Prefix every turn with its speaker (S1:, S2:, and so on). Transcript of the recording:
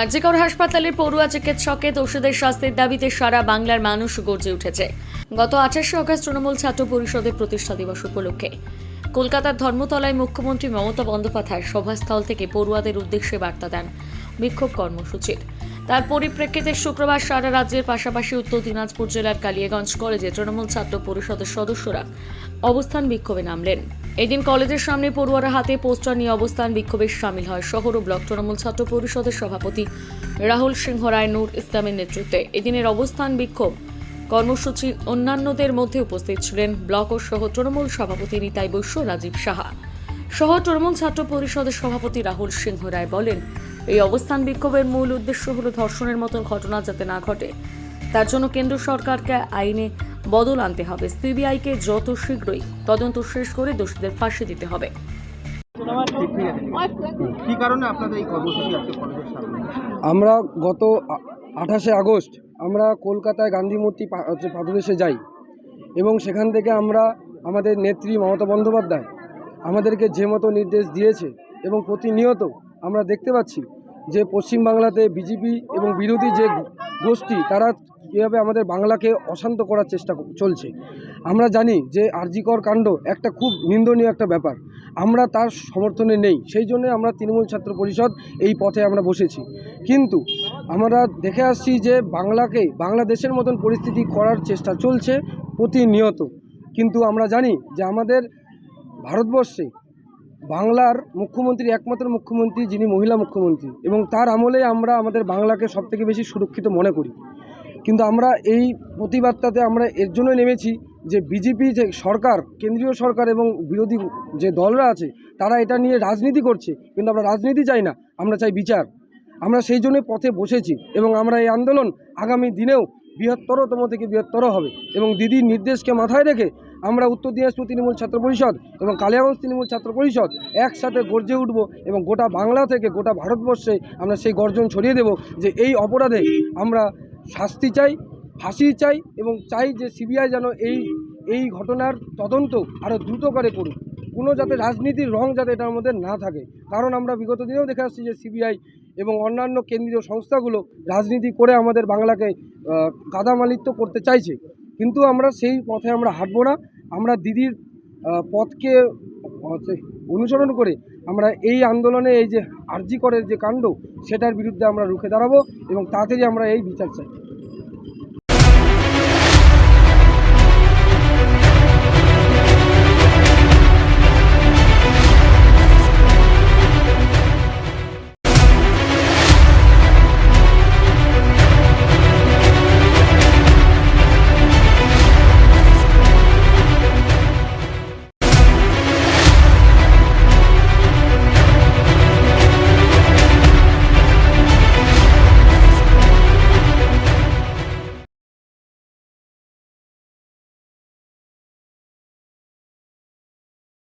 S1: আরজিকর হাসপাতালের পড়ুয়া চিকিৎসকের দোষীদের শাস্তির দাবিতে সারা বাংলার মানুষ গর্জে উঠেছে। গত আঠাশে অগস্ট তৃণমূল ছাত্র পরিষদের প্রতিষ্ঠা দিবস উপলক্ষে। কলকাতার ধর্মতলায় মুখ্যমন্ত্রী মমতা বন্দ্যোপাধ্যায় সভাস্থল থেকে পড়ুয়াদের উদ্দেশ্যে বার্তা দেন বিক্ষোভ কর্মসূচির। তার পরিপ্রেক্ষিতে শুক্রবার সারা রাজ্যের পাশাপাশি উত্তর দিনাজপুর জেলার কালিয়াগঞ্জ কলেজে তৃণমূল ছাত্র পরিষদের সদস্যরা অবস্থান বিক্ষোভে নামলেন। এদিন কলেজের সামনে পড়ুয়ারা হাতে পোস্টার নিয়ে অবস্থান বিক্ষোভে সামিল হয় শহর ও ব্লক তৃণমূল ছাত্র পরিষদের সভাপতি রাহুল সিংহ রায়, নূর ইসলামের নেতৃত্বে। এদিনের অবস্থান বিক্ষোভ কর্মসূচি অন্যান্যদের মধ্যে উপস্থিত ছিলেন ব্লক ও সহ তৃণমূল সভাপতি নিতাই বৈশ্য, রাজীব সাহা। সহ তৃণমূল ছাত্র পরিষদের সভাপতি রাহুল সিংহ রায় বলেন এই অবস্থান বিক্ষোভের মূল উদ্দেশ্য হল ধর্ষণের মতন ঘটনা যাতে না ঘটে। তার জন্য কেন্দ্র সরকারকে আইনে বদল আনতে হবে। সিবিআইকে যত শীঘ্রই তদন্ত শেষ করে দোষীদের ফাঁসি দিতে হবে।
S2: ঠিক ঠিক আছে কি কারণে আপনাদের এই কর্মসূচি আজকে
S3: আমরা গত আঠাশে আগস্ট আমরা কলকাতায় গান্ধী মূর্তি পাদদেশে যাই এবং সেখান থেকে আমরা আমাদের নেত্রী মমতা বন্দ্যোপাধ্যায় আমাদেরকে যে মতো নির্দেশ দিয়েছে এবং প্রতিনিয়ত আমরা দেখতে পাচ্ছি যে পশ্চিমবাংলাতে বিজেপি এবং বিরোধী যে গোষ্ঠী, তারা কীভাবে আমাদের বাংলাকে অশান্ত করার চেষ্টা চলছে। আমরা জানি যে আরজিকর কাণ্ড একটা খুব নিন্দনীয় একটা ব্যাপার। আমরা তার সমর্থনে নেই। সেই জন্য আমরা তৃণমূল ছাত্র পরিষদ এই পথে আমরা বসেছি। কিন্তু আমরা দেখে আসছি যে বাংলাকে, বাংলাদেশের মতন পরিস্থিতি করার চেষ্টা চলছে প্রতিনিয়ত। কিন্তু আমরা জানি যে আমাদের ভারতবর্ষে বাংলার মুখ্যমন্ত্রী, একমাত্র মুখ্যমন্ত্রী যিনি মহিলা মুখ্যমন্ত্রী এবং তার আমলে আমরা আমাদের বাংলাকে সবথেকে বেশি সুরক্ষিত মনে করি। কিন্তু আমরা এই প্রতিবাদটাতে আমরা এর জন্য নেমেছি যে বিজেপি যে সরকার, কেন্দ্রীয় সরকার এবং বিরোধী যে দলরা আছে, তারা এটা নিয়ে রাজনীতি করছে। কিন্তু আমরা রাজনীতি চাই না, আমরা চাই বিচার। আমরা সেই জন্য পথে বসেছি এবং আমরা এই আন্দোলন আগামী দিনেও বৃহত্তরতম থেকে বৃহত্তর হবে এবং দিদির নির্দেশকে মাথায় রেখে আমরা উত্তর দিনাজপুর তৃণমূল ছাত্র পরিষদ এবং কালিয়াগঞ্জ তৃণমূল ছাত্র পরিষদ একসাথে গর্জে উঠব এবং গোটা বাংলা থেকে গোটা ভারতবর্ষে আমরা সেই গর্জন ছড়িয়ে দেব যে এই অপরাধে আমরা শাস্তি চাই, ফাঁসি চাই এবং চাই যে সিবিআই যেন এই এই ঘটনার তদন্ত আরও দ্রুত করে করুক। কোনো যাতে রাজনীতির রং যাতে এটার মধ্যে না থাকে। কারণ আমরা বিগত দিনেও দেখে আসছি যে সিবিআই এবং অন্যান্য কেন্দ্রীয় সংস্থাগুলো রাজনীতি করে আমাদের বাংলাকে কাদামালিত্য করতে চাইছে। কিন্তু আমরা সেই পথে আমরা হাঁটবো না। আমরা দিদির পথকে অনুসরণ করে আমরা এই আন্দোলনে এই যে আর্জি করের যে কাণ্ড, সেটার বিরুদ্ধে আমরা রুখে দাঁড়াবো এবং তাড়াতাড়ি আমরা এই বিচার চাই।